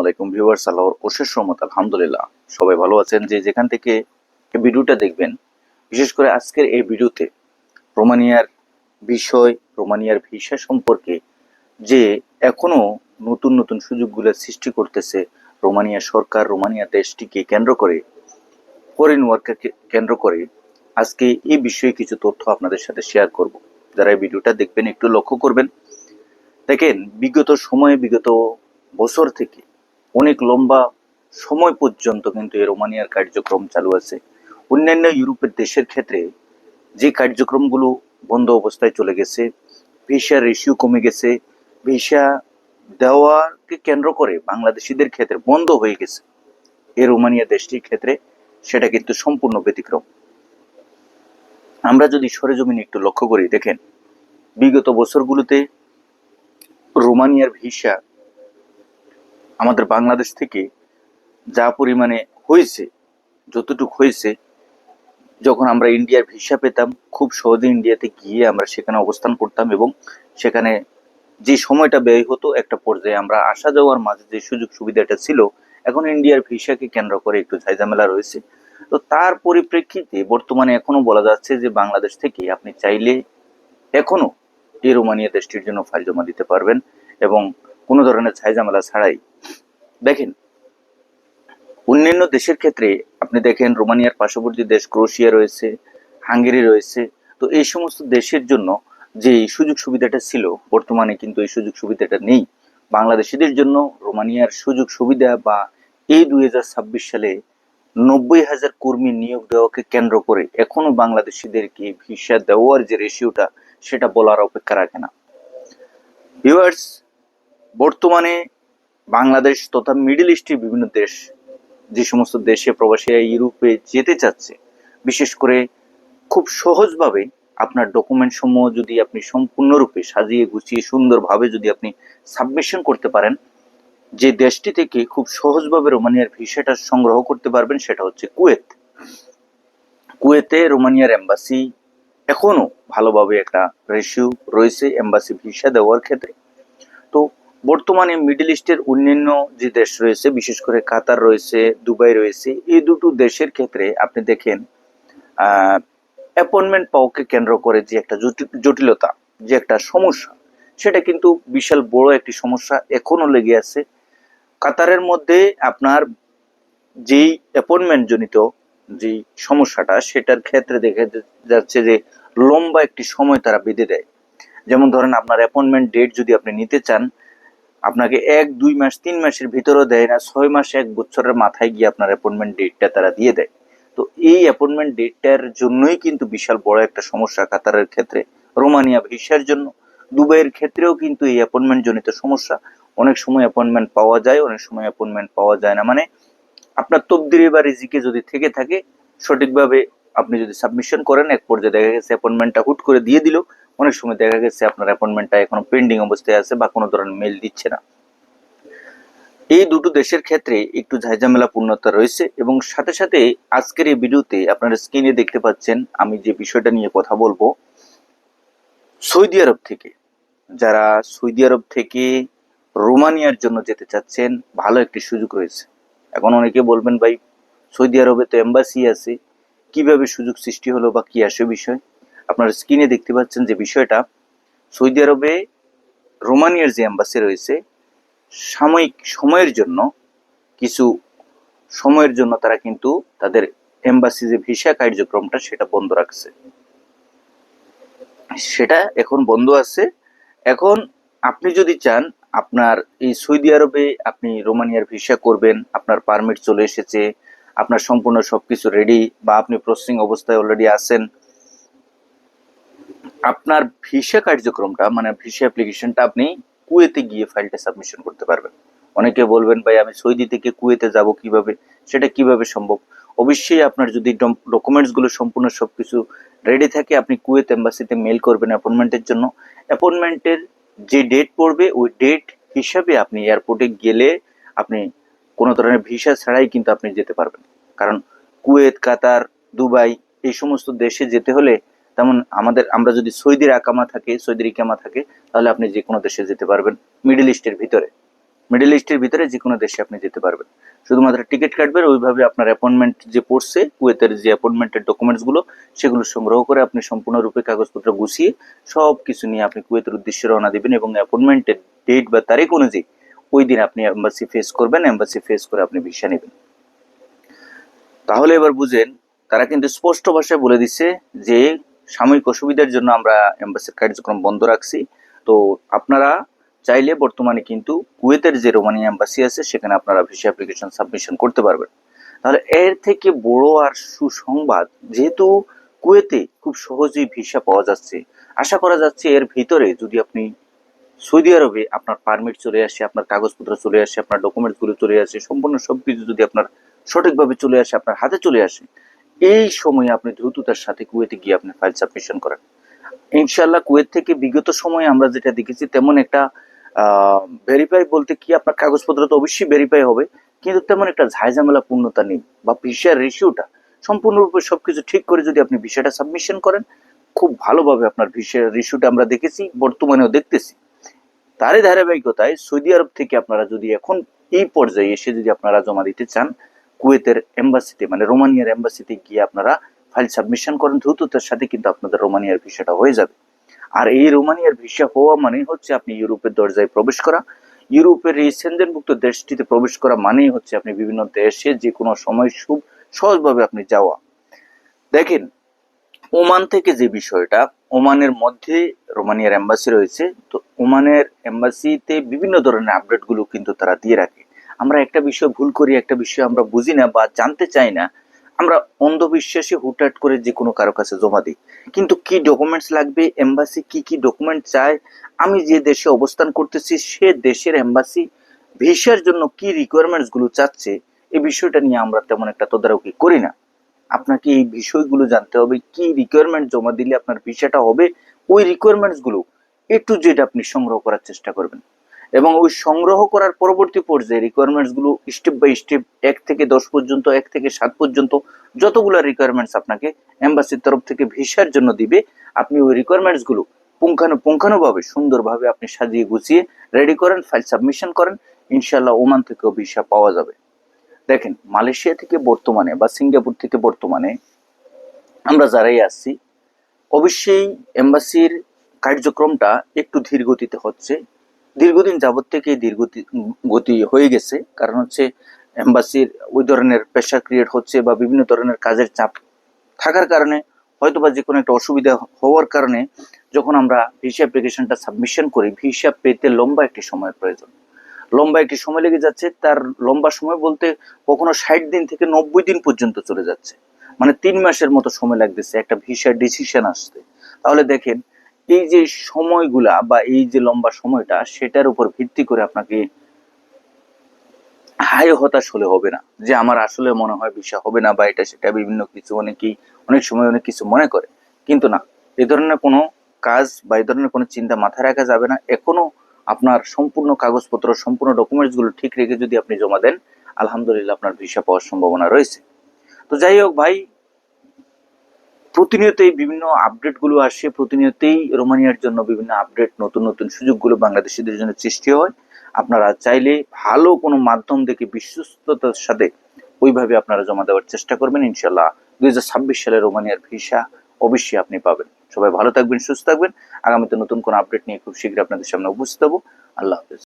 আলাইকুম ভিউয়ার্স, আল্লাহর অশেষ রহমত, আলহামদুলিল্লাহ। সবাই ভালো আছেন? যে যেখান থেকে এই ভিডিওটা দেখবেন, বিশেষ করে আজকের এই ভিডিওতে রোমানিয়ার বিষয়, রোমানিয়ার ভিসা সম্পর্কে যে এখনও নতুন নতুন সুযোগগুলো সৃষ্টি করতেছে রোমানিয়া সরকার, রোমানিয়া দেশটিকে কেন্দ্র করে ফরেন ওয়ার্ককে কেন্দ্র করে, আজকে এই বিষয়ে কিছু তথ্য আপনাদের সাথে শেয়ার করব। যারা এই ভিডিওটা দেখবেন, একটু লক্ষ্য করবেন। দেখেন, বিগত সময়ে, বিগত বছর থেকে অনেক লম্বা সময় পর্যন্ত কিন্তু এই রোমানিয়ার কার্যক্রম চালু আছে। অন্যান্য ইউরোপের দেশের ক্ষেত্রে যে কার্যক্রমগুলো বন্ধ অবস্থায় চলে গেছে ভিসা রেশিও কমে গেছে ভিসা দেওয়াকে কেন্দ্র করে বাংলাদেশিদের ক্ষেত্রে বন্ধ হয়ে গেছে। এ রোমানিয়া দেশটির ক্ষেত্রে সেটা কিন্তু সম্পূর্ণ ব্যতিক্রম। আমরা যদি সরেজমিনে একটু লক্ষ্য করি, দেখেন, বিগত বছরগুলোতে রোমানিয়ার ভিসা আমাদের বাংলাদেশ থেকে যা পরিমাণে হয়েছে, যতটুকু হয়েছে, যখন আমরা ইন্ডিয়ার ভিসা পেতাম, খুব সহজে ইন্ডিয়াতে গিয়ে আমরা সেখানে অবস্থান করতাম এবং সেখানে যে সময়টা ব্যয় হতো একটা পর্যায়ে আমরা আসা যাওয়ার মাঝে যে সুযোগ সুবিধাটা ছিল, এখন ইন্ডিয়ার ভিসাকে কেন্দ্র করে একটু ঝাইঝামেলা রয়েছে। তো তার পরিপ্রেক্ষিতে বর্তমানে এখনও বলা যাচ্ছে যে বাংলাদেশ থেকে আপনি চাইলে এখনও এই রোমানিয়া দেশটির জন্য ফাইল জমা দিতে পারবেন এবং কোনো ধরনের ঝাইঝামেলা ছাড়াই। দেখেন, অন্যান্য দেশের ক্ষেত্রে আপনি দেখেন রোমানিয়ার পার্শ্ববর্তী দেশ ক্রোশিয়া রয়েছে, হাঙ্গেরি রয়েছে। তো এই সমস্ত দেশের জন্য যে সুযোগ সুবিধাটা ছিল, বর্তমানে কিন্তু এই সুযোগ সুবিধাটা নেই। বাংলাদেশিদের জন্য রোমানিয়ার সুযোগ সুবিধা বা এই দুই হাজার ছাব্বিশ সালে নব্বই হাজার কর্মী নিয়োগ দেওয়াকে কেন্দ্র করে এখনও বাংলাদেশিদেরকে ভিসা দেওয়ার যে রেশিওটা সেটা বলার অপেক্ষা রাখে না। ভিউয়ার্স বর্তমানে বাংলাদেশ তথা মিডিল ইস্টের বিভিন্ন দেশ, যে সমস্ত দেশে প্রবাসীরা ইউরোপে যেতে চাচ্ছে, বিশেষ করে খুব সহজভাবে আপনার ডকুমেন্ট সমূহ যদি আপনি সম্পূর্ণরূপে সাজিয়ে গুছিয়ে সুন্দরভাবে যদি আপনি সাবমিশন করতে পারেন, যে দেশটি থেকে খুব সহজভাবে রোমানিয়ার ভিসাটা সংগ্রহ করতে পারবেন সেটা হচ্ছে কুয়েত। কুয়েতে রোমানিয়ার এম্বাসি এখনও ভালোভাবে একটা রেশিও রয়েছে এম্বাসি ভিসা দেওয়ার ক্ষেত্রে। তো বর্তমানে মিডল ইস্টের অন্যান্য যে দেশ রয়েছে, বিশেষ করে কাতার রয়েছে, দুবাই রয়েছে, এই দুটো দেশের ক্ষেত্রে আপনি দেখেন অ্যাপয়েন্টমেন্ট পাওয়াকে কেন্দ্র করে যে একটা জটিলতা, যে একটা সমস্যা, সেটা কিন্তু বিশাল বড় একটি সমস্যা এখনও লেগে আছে। কাতারের মধ্যে আপনার যেই অ্যাপয়েন্টমেন্ট জনিত যে সমস্যাটা, সেটার ক্ষেত্রে দেখা যাচ্ছে যে লম্বা একটি সময় তারা বেঁধে দেয়। যেমন ধরেন আপনার অ্যাপয়েন্টমেন্ট ডেট যদি আপনি নিতে চান আপনাকে এক, দুই মাস, তিন মাসের ভিতরেও দেয় না, ছয় মাস, এক বছরের মাথায় গিয়ে আপনার অ্যাপয়েন্টমেন্ট ডেটটা তারা দিয়ে দেয়। তো এই অ্যাপয়েন্টমেন্ট ডেটটার জন্যই কিন্তু বিশাল বড় একটা সমস্যা কাতারের ক্ষেত্রে, রোমানিয়া ভিসার জন্য। দুবাইয়ের ক্ষেত্রেও কিন্তু এই অ্যাপয়েন্টমেন্ট জনিত সমস্যা। অনেক সময় অ্যাপয়েন্টমেন্ট পাওয়া যায়, অনেক সময় অ্যাপয়েন্টমেন্ট পাওয়া যায় না। মানে আপনার তবদিরি বা রিজিকে যদি থেকে থাকে, সঠিকভাবে আপনি যদি সাবমিশন করেন, এক পর্যায়ে দেখা গেছে অ্যাপয়েন্টমেন্টটা হুট করে দিয়ে দিল অনেক সময় দেখা গেছে আপনার অ্যাপয়েন্টমেন্টটা এখনও পেন্ডিং অবস্থায় আছে বা কোনো ধরনের মেল দিচ্ছে না। এই দুটো দেশের ক্ষেত্রে একটু ঝাইঝামেলা পূর্ণতা রয়েছে এবং সাথে সাথে আজকের এই ভিডিওতে আপনারা স্ক্রিনে দেখতে পাচ্ছেন আমি যে বিষয়টা নিয়ে কথা বলব, সৌদি আরব থেকে। যারা সৌদি আরব থেকে রোমানিয়ার জন্য যেতে চাচ্ছেন, ভালো একটি সুযোগ রয়েছে। এখন অনেকে বলবেন, ভাই, সৌদি আরবে তো এম্বাসি আছে, কীভাবে সুযোগ সৃষ্টি হলো বা কি আসে বিষয়? আপনারা স্ক্রিনে দেখতে পাচ্ছেন যে বিষয়টা, সৌদি আরবে রোমানিয়ার যে এম্বাসি রয়েছে, সাময়িক সময়ের জন্য, কিছু সময়ের জন্য তারা কিন্তু তাদের এম্বাসি যে ভিসা কার্যক্রমটা সেটা বন্ধ রাখছে। সেটা এখন বন্ধ আছে। এখন আপনি যদি চান, আপনার এই সৌদি আরবে আপনি রোমানিয়ার ভিসা করবেন, আপনার পারমিট চলে এসেছে, আপনার সম্পূর্ণ সবকিছু রেডি বা আপনি প্রসেসিং অবস্থায় অলরেডি আছেন আপনার ভিসা কার্যক্রমটা মানে ভিসা অ্যাপ্লিকেশনটা আপনি কুয়েতে গিয়ে ফাইলটা সাবমিশন করতে পারবেন। অনেকে বলবেন, ভাই, আমি সৌদি থেকে কুয়েতে যাব কীভাবে? সেটা কীভাবে সম্ভব? অবশ্যই আপনার যদি ডকুমেন্টসগুলো সম্পূর্ণ সবকিছু রেডি থাকে, আপনি কুয়েত এম্বাসিতে মেল করবেন অ্যাপয়েন্টমেন্টের জন্য। অ্যাপয়েন্টমেন্টের যে ডেট পড়বে, ওই ডেট হিসাবে আপনি এয়ারপোর্টে গেলে আপনি কোনো ধরনের ভিসা ছাড়াই কিন্তু আপনি যেতে পারবেন। কারণ কুয়েত, কাতার, দুবাই এই সমস্ত দেশে যেতে হলে তেমন আমাদের, আমরা যদি সৌদির আকামা থাকে, সৌদির ইকামা থাকে, তাহলে আপনি যে কোনো দেশে যেতে পারবেন। মিডল ইস্টের ভিতরে। মিডল ইস্টের ভিতরে যে কোনো দেশে আপনি যেতে পারবেন। শুধুমাত্র টিকিট কাটবেন, ওইভাবে আপনার অ্যাপয়েন্টমেন্ট যে পড়ছে কুয়েতের যে অ্যাপয়েন্টমেন্টের ডকুমেন্টসগুলো সেগুলো সংগ্রহ করে আপনি সম্পূর্ণরূপে কাগজপত্র গুছিয়ে সব কিছু নিয়ে আপনি কুয়েতের উদ্দেশ্যে রওনা দিবেন এবং অ্যাপয়েন্টমেন্টের ডেট বা তারিখ অনুযায়ী ওই দিন আপনি এম্বাসি ফেস করবেন এম্বাসি ফেস করে আপনি ভিসা নেবেন। তাহলে এবার বুঝেন, তারা কিন্তু স্পষ্ট ভাষায় বলে দিচ্ছে যে সাময়িক অসুবিধার জন্য আমরা এম্বাসির কার্যক্রম বন্ধ রাখছি। তো আপনারা চাইলে বর্তমানে কিন্তু কুয়েতের যে রোমানিয়া এম্বাসি আছে, সেখানে আপনারা ভিসা অ্যাপ্লিকেশন সাবমিশন করতে পারবেন। তাহলে এর থেকে বড় আর সুসংবাদ, যেহেতু কুয়েতে খুব সহজেই ভিসা পাওয়া যাচ্ছে, আশা করা যাচ্ছে এর ভিতরে যদি আপনি সৌদি আরবে আপনার পারমিট চলে আসে, আপনার কাগজপত্র চলে আসে, আপনার ডকুমেন্টসগুলো চলে আসে, সম্পূর্ণ সবকিছু যদি আপনার সঠিকভাবে চলে আসে, আপনার হাতে চলে আসে এই সময়ে আপনি দ্রুততার সাথে কুয়েতে গিয়ে আপনি ফাইল সাবমিশন করেন। ইনশাল্লাহ কুয়েত থেকে বিগত সময়ে আমরা যেটা দেখেছি, তেমন একটা ভেরিফাই বলতে কি আপনার কাগজপত্র তো অবশ্যই ভেরিফাই হবে, কিন্তু তেমন একটা ঝাইঝামেলা পূর্ণতা নেই বা ভিসার রেশিওটা সম্পূর্ণরূপে সবকিছু ঠিক করে যদি আপনি ভিসাটা সাবমিশন করেন, খুব ভালোভাবে আপনার ভিসার রেশিওটা আমরা দেখেছি, বর্তমানেও দেখতেছি। তারই ধারাবাহিকতায় সৌদি আরব থেকে আপনারা যদি এখন এই পর্যায়ে এসে যদি আপনারা জমা দিতে চান কুয়েতের এম্বাসিতে মানে রোমানিয়ার এম্বাসিতে গিয়ে আপনারা ফাইল সাবমিশন করেন, দ্রুততার সাথে কিন্তু আপনাদের রোমানিয়ার ভিসাটা হয়ে যাবে। আর এই রোমানিয়ার ভিসা হওয়া মানে হচ্ছে আপনি ইউরোপের দরজায় প্রবেশ করা। ইউরোপের এই সেনজেনভুক্ত দেশটিতে প্রবেশ করা মানেই হচ্ছে আপনি বিভিন্ন দেশে যে কোনো সময় খুব সহজভাবে আপনি যাওয়া। দেখেন, ওমান থেকে যে বিষয়টা, ওমানের মধ্যে রোমানিয়ার এম্বাসি রয়েছে, তো ওমানের এম্বাসিতে বিভিন্ন ধরনের আপডেটগুলো কিন্তু তারা দিয়ে রাখে। আমরা একটা বিষয় ভুল করি, একটা বিষয় আমরা বুঝি না বা জানতে চাই না, আমরা অন্ধবিশ্বাসে হুটহাট করে যে কোনো কারও কাছে জমা দিই। কিন্তু কি ডকুমেন্টস লাগবে? এম্বাসি কি কি ডকুমেন্ট চায়? আমি যে দেশে অবস্থান করতেছি, সে দেশের এম্বাসি ভিসার জন্য কি রিকোয়ারমেন্টসগুলো চাচ্ছে, এই বিষয়টা নিয়ে আমরা তেমন একটা তদারকি করি না। আপনাকে এই বিষয়গুলো জানতে হবে, কি রিকোয়ারমেন্ট জমা দিলে আপনার ভিসাটা হবে, ওই রিকোয়ারমেন্টসগুলো এ টু জেড আপনি সংগ্রহ করার চেষ্টা করবেন। এবং ওই সংগ্রহ করার পরবর্তী পর্যায়ে রিকোয়ারমেন্টসগুলো স্টেপ বাই স্টেপ এক থেকে দশ পর্যন্ত, এক থেকে সাত পর্যন্ত যতগুলো রিকোয়ারমেন্টস আপনাকে এম্বাসির তরফ থেকে ভিসার জন্য দিবে, আপনি ওই রিকোয়ারমেন্টসগুলো পুঙ্খানু পুঙ্খানুভাবে সুন্দরভাবে আপনি সাজিয়ে গুছিয়ে রেডি করেন ফাইল সাবমিশন করেন ইনশাল্লাহ ওমান থেকেও ভিসা পাওয়া যাবে। দেখেন, মালয়েশিয়া থেকে বর্তমানে বা সিঙ্গাপুর থেকে বর্তমানে আমরা যারাই আসছি অবশ্যই এম্বাসির কার্যক্রমটা একটু ধীর গতিতে হচ্ছে। দীর্ঘদিন যাবৎ থেকে দীর্ঘতি গতি হয়ে গেছে। কারণ হচ্ছে এম্বাসির ওই ধরনের প্রেশার ক্রিয়েট হচ্ছে বা বিভিন্ন ধরনের কাজের চাপ থাকার কারণে হয়তো বা যে কোনো একটা অসুবিধা হওয়ার কারণে যখন আমরা ভিসা অ্যাপ্লিকেশনটা সাবমিশন করি ভিসা পেতে লম্বা একটি সময়ের প্রয়োজন। লম্বা একটি সময় লেগে যাচ্ছে, তার লম্বা সময় বলতে কখনো ষাট দিন থেকে নব্বই দিন পর্যন্ত চলে যাচ্ছে। মানে তিন মাসের মতো সময় লাগতেছে একটা ভিসার ডিসিশন আসতে। তাহলে দেখেন এই যে সময়গুলা বা এই যে লম্বা সময়টা, সেটার উপর ভিত্তি করে আপনাকে হাই হতাশ হলে হবে না। যে আমার আসলে মনে হয় ভিসা হবে না বা এটা সেটা বিভিন্ন কিছু অনেকেই, অনেক সময় অনেক কিছু মনে করে। কিন্তু না, এ ধরনের কোনো কাজ বা এ ধরনের কোনো চিন্তা মাথায় রাখা যাবে না। এখনও আপনার সম্পূর্ণ কাগজপত্র, সম্পূর্ণ ডকুমেন্টসগুলো ঠিক রেখে যদি আপনি জমা দেন, আলহামদুলিল্লাহ আপনার ভিসা পাওয়ার সম্ভাবনা রয়েছে। তো যাই হোক ভাই প্রতিনিয়তই বিভিন্ন আপডেটগুলো আসে, প্রতিনিয়তই রোমানিয়ার জন্য বিভিন্ন আপডেট নতুন নতুন সুযোগগুলো বাংলাদেশিদের জন্য সৃষ্টি হয়। আপনারা চাইলে ভালো কোনো মাধ্যম দেখে বিশ্বস্ততার সাথে ওইভাবে আপনারা জমা দেওয়ার চেষ্টা করবেন। ইনশাল্লাহ দুই ছাব্বিশ সালে রোমানিয়ার ভিসা অবশ্যই আপনি পাবেন। সবাই ভালো থাকবেন, সুস্থ থাকবেন। আগামীতে নতুন কোনো আপডেট নিয়ে খুব শীঘ্রই আপনাদের সামনে উপস্থিত হব। আল্লাহ হাফেজ।